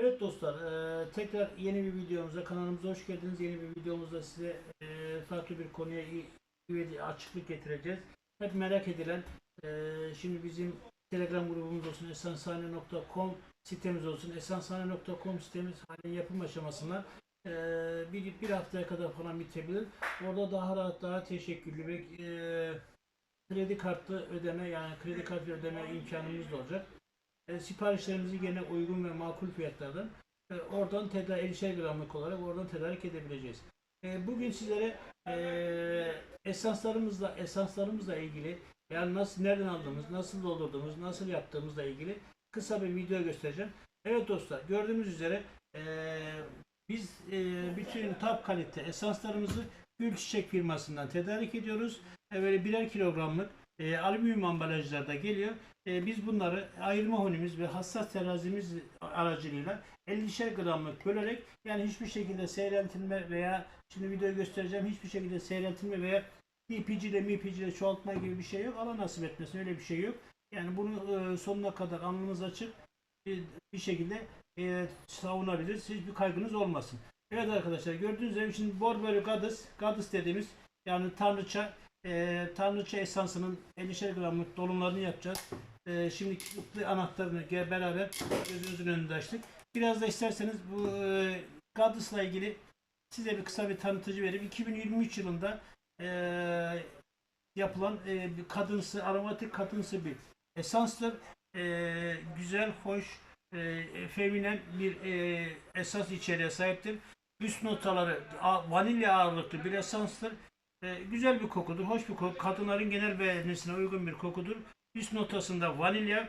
Evet dostlar, e, tekrar yeni bir videomuza, kanalımıza hoş geldiniz. Yeni bir videomuzda size e, farklı bir konuya açıklık getireceğiz. Hep merak edilen, e, şimdi bizim Telegram grubumuz olsun, esansane.com sitemiz olsun. Esansane.com sitemiz halen yapım aşamasında. E, bir, bir haftaya kadar falan bitebilir. Orada daha rahat, daha teşekküllü ve e, kredi kartlı ödeme yani kredi kartı ödeme imkanımız da olacak. E, siparişlerimizi gene uygun ve makul fiyatlardan e, oradan tedarik 50 gramlık olarak oradan tedarik edebileceğiz. E, bugün sizlere e, esanslarımızla esanslarımızla ilgili yani nasıl nereden aldığımız, nasıl doldurduğumuz, nasıl yaptığımızla ilgili kısa bir video göstereceğim. Evet dostlar gördüğümüz üzere e, biz e, bütün top kalite esanslarımızı Gül Çiçek firmasından tedarik ediyoruz. E, böyle birer kilogramlık e, alüminyum ambalajlarda geliyor. E, biz bunları ayırma honimiz ve hassas terazimiz aracılığıyla 50'şer gramlık bölerek yani hiçbir şekilde seyreltilme veya şimdi videoyu göstereceğim hiçbir şekilde seyreltilme veya DPG ile MPG çoğaltma gibi bir şey yok. Allah nasip etmesin öyle bir şey yok. Yani bunu e, sonuna kadar alnınız açık bir, bir şekilde e, savunabiliriz. Hiçbir kaygınız olmasın. Evet arkadaşlar gördüğünüz gibi şimdi Borberi Gadis, Gadis dediğimiz yani tanrıça e, tanrıça esansının 50'şer gramlık dolumlarını yapacağız. E, şimdi kilitli anahtarını beraber gözünüzün önünde açtık. Biraz da isterseniz bu e, Gadis'la ilgili size bir kısa bir tanıtıcı vereyim. 2023 yılında e, yapılan e, bir kadınsı, aromatik kadınsı bir esanstır. E, güzel, hoş, e, feminen bir e, esas içeriğe sahiptir. Üst notaları vanilya ağırlıklı bir esanstır. E, güzel bir kokudur, hoş bir koku. Kadınların genel beğenisine uygun bir kokudur. Üst notasında vanilya,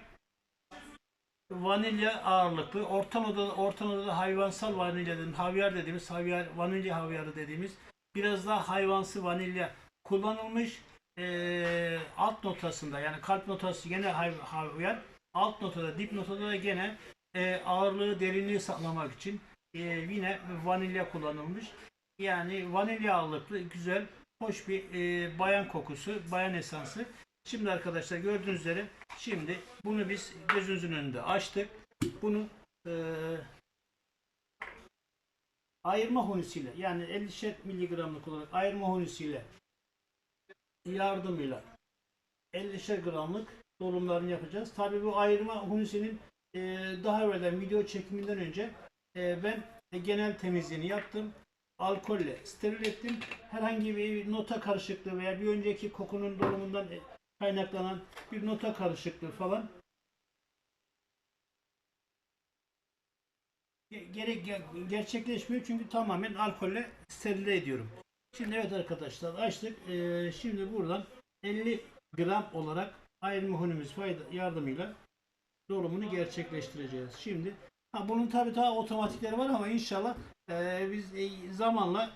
vanilya ağırlıklı. Orta nodada, orta nodada hayvansal vanilya dediğimiz, havyar dediğimiz, havyar, vanilya havyarı dediğimiz biraz daha hayvansı vanilya kullanılmış. E, alt notasında yani kalp notası gene havyar. Alt notada, dip notada da gene e, ağırlığı, derinliği sağlamak için e, yine vanilya kullanılmış. Yani vanilya ağırlıklı, güzel, hoş bir e, bayan kokusu, bayan esansı. Şimdi arkadaşlar gördüğünüz üzere şimdi bunu biz gözünüzün önünde açtık. Bunu e, ayırma honisiyle yani 50'şer miligramlık olarak ayırma honisiyle yardımıyla 50'şer gramlık dolumlarını yapacağız. Tabii bu ayırma hunisinin e, daha evvelden video çekiminden önce e, ben e, genel temizliğini yaptım. Alkolle steril ettim. Herhangi bir nota karışıklığı veya bir önceki kokunun dolumundan e, kaynaklanan bir nota karışıklığı falan ge- gerek ge- gerçekleşmiyor çünkü tamamen alkolle sterilize ediyorum. Şimdi evet arkadaşlar açtık. Ee, şimdi buradan 50 gram olarak ayırma honimiz fayda yardımıyla dolumunu gerçekleştireceğiz. Şimdi ha bunun tabi daha otomatikleri var ama inşallah e, biz e, zamanla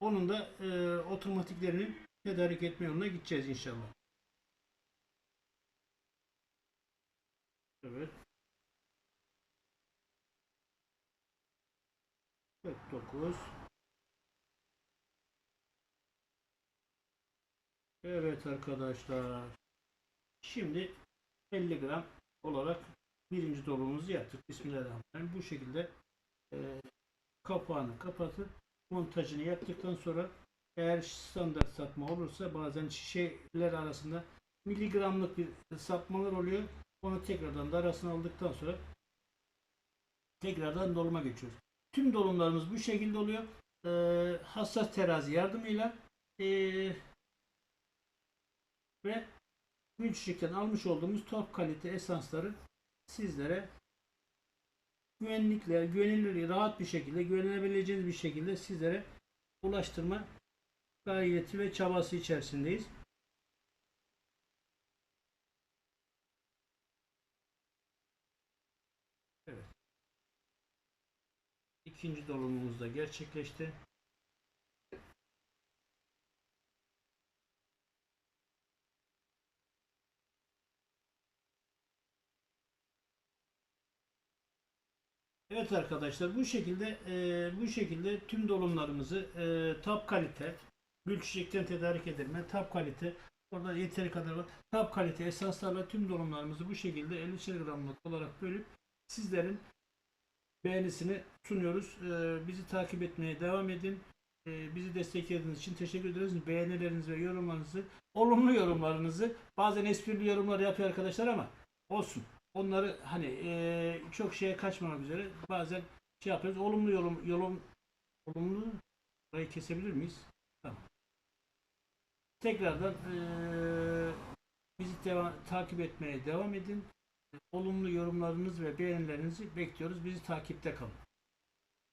onun da e, otomatiklerini tedarik etme yoluna gideceğiz inşallah. Evet. 49 Evet arkadaşlar. Şimdi 50 gram olarak birinci dolumuzu yaptık. Bismillahirrahmanirrahim. Bu şekilde e, kapağını kapatıp montajını yaptıktan sonra eğer standart sapma olursa bazen şişeler arasında miligramlık bir sapmalar oluyor. Onu tekrardan da aldıktan sonra tekrardan doluma geçiyoruz. Tüm dolumlarımız bu şekilde oluyor. E, hassas terazi yardımıyla e, ve Gülçiçek'ten almış olduğumuz top kalite esansları sizlere güvenlikle, güvenilir, rahat bir şekilde, güvenebileceğiniz bir şekilde sizlere ulaştırma gayreti ve çabası içerisindeyiz. Evet. İkinci dolumumuz da gerçekleşti. Evet arkadaşlar bu şekilde e, bu şekilde tüm dolumlarımızı e, top kalite gül çiçekten tedarik edilme top kalite orada yeteri kadar var. Top kalite esanslarla tüm dolumlarımızı bu şekilde 50 gramlık olarak bölüp sizlerin beğenisini sunuyoruz. Ee, bizi takip etmeye devam edin. Ee, bizi desteklediğiniz için teşekkür ederiz. Beğenilerinizi ve yorumlarınızı, olumlu yorumlarınızı, bazen esprili yorumlar yapıyor arkadaşlar ama olsun. Onları hani eee, çok şeye kaçmamak üzere bazen şey yapıyoruz. Olumlu yorum, yorum olumlu burayı kesebilir miyiz? Tamam. Tekrardan eee, bizi devam, takip etmeye devam edin. Olumlu yorumlarınız ve beğenilerinizi bekliyoruz. Bizi takipte kalın.